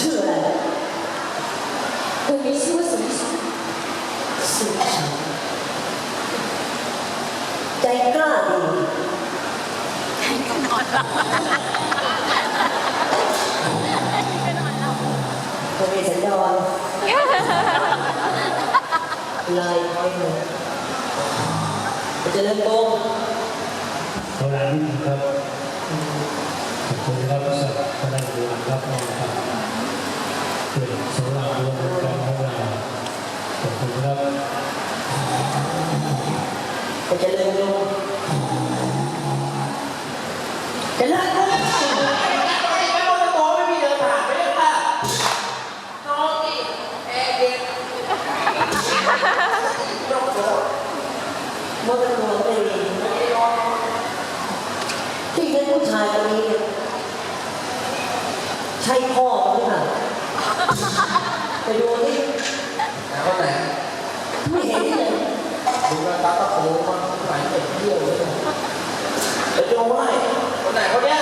ชื่ออะไรคุณมีชื่อว่าสุนิชาสุชาใจกล้าดีตัวมีสัญญาลายคอยหนึ่งจะเริ่มโกงขอลานิดนึงครับขอบคุณครับสัตว์พนักงานรับมองครับ เพื่อสำหรับวมกันขอเราขอบคุณครับมันจะเริ่มโกงจะเลิกโกงมันเป็นหัวไม่ดีที่เป็นผู้ชายคนนี้เนี่ยใช่พ่อมั้งค่ะ ไปดูที่คนไหนไม่เห็นเลยดูแลตาตะโขมันไหลไปเที่ยวเลยไปดูไว้คนไหนคนเนี้ย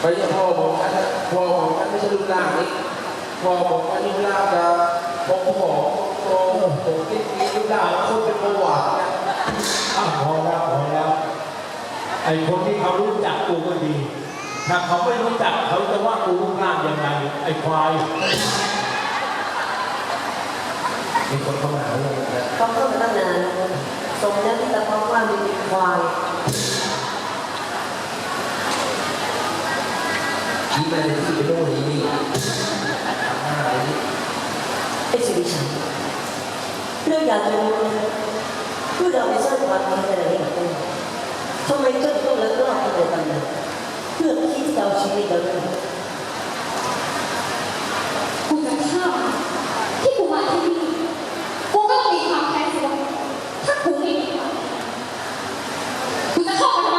ไปเรียกพ่อผมกันะพ่อผมกันไม่ใช่รูปร่างนี้พ่อผมกันรูปร่างจะผอมผอมโตผมคิดมีรูปร่างคนเป็นประวัตินะอ้าวพอแล้วพอแล้วไอ้คนที่เขารู้จักกูก็ดี ถ้าเขาไม่รู้จักเขาจะว่ากูรูปร่างยังไงไอ้ควาย มีคนเข้ามาหาเราเลยนะเขาเข้ามาตั้งนานมแล้วที่ตะพองว่ามันเป็นควายคิดอะไรที่ไปโน่นนี่นี่หน้าเลยนี่ไอ้สุริชัยเรื่องอยากจะรู้นะเพื่อเราไปสร้างความดีอะไรให้กับเจ้าทำไมเจ้าต้องเลิกเล่าอะไรกันนะเพื่อคิดีเราด้วยกูจะฆ่าที่กูมาที่นี่กูก็ต้องมีความแค้นสิวะถ้ากูไม่มีมันกูจะเข้าไปทำไม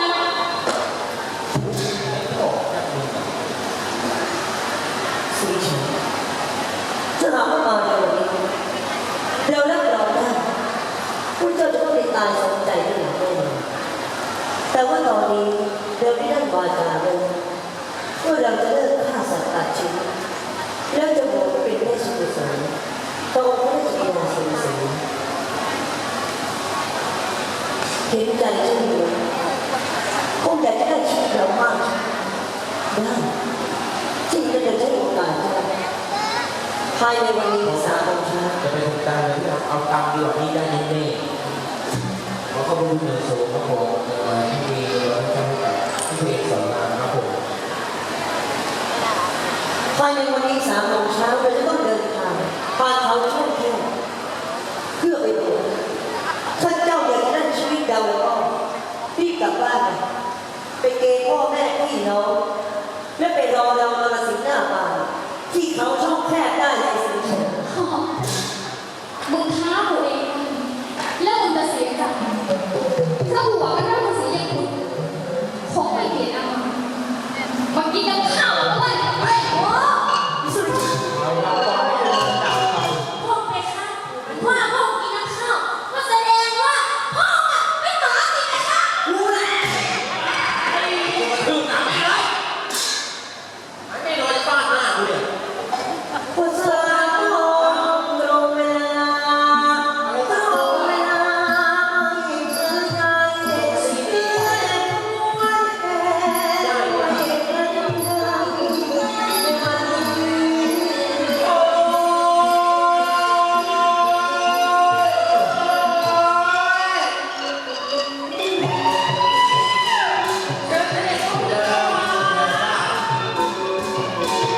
สุริชัยถ้าหากว่ามาในวันนี้เราเลิกเราได้พวกเจ้าจะต้องได้ตายสมใจที่หลังแน่นอนแต่ว่าตอนนี้เราได้นั่งวาจาเลย ว่าเราจะเลิกฆ่าสัตว์ตัดชีวิตแล้วจะบวชเป็นแม่สุริสัยตรงพระราชบิดาสุริสัยเห็นใจเจ้าอยู่คงอยากจะได้ชีวิตเรามากได้จริงก็จะใช้โอกาสนะภายในวันนี้สามโมงเช้าจะไปทำการอะไรเราเอาตังค์ดีกว่านี้ได้แน่ๆเพราะเขาเป็นเงินโซ่ครับผมเอ่อที่มีเราทำที่เพจสอนรามครับผม ภายในวันนี้สามโมงเช้าเราจะต้องเดินทางผ่านเขาช่องแคบเพื่อไปบวชถ้าเจ้าอยากจะได้ชีวิตเราแล้วก็รีบกลับบ้านไปเกยพ่อแม่พี่น้องและไปรอเรามาสิงหน้าบ้านที่เขาช่องแคบได้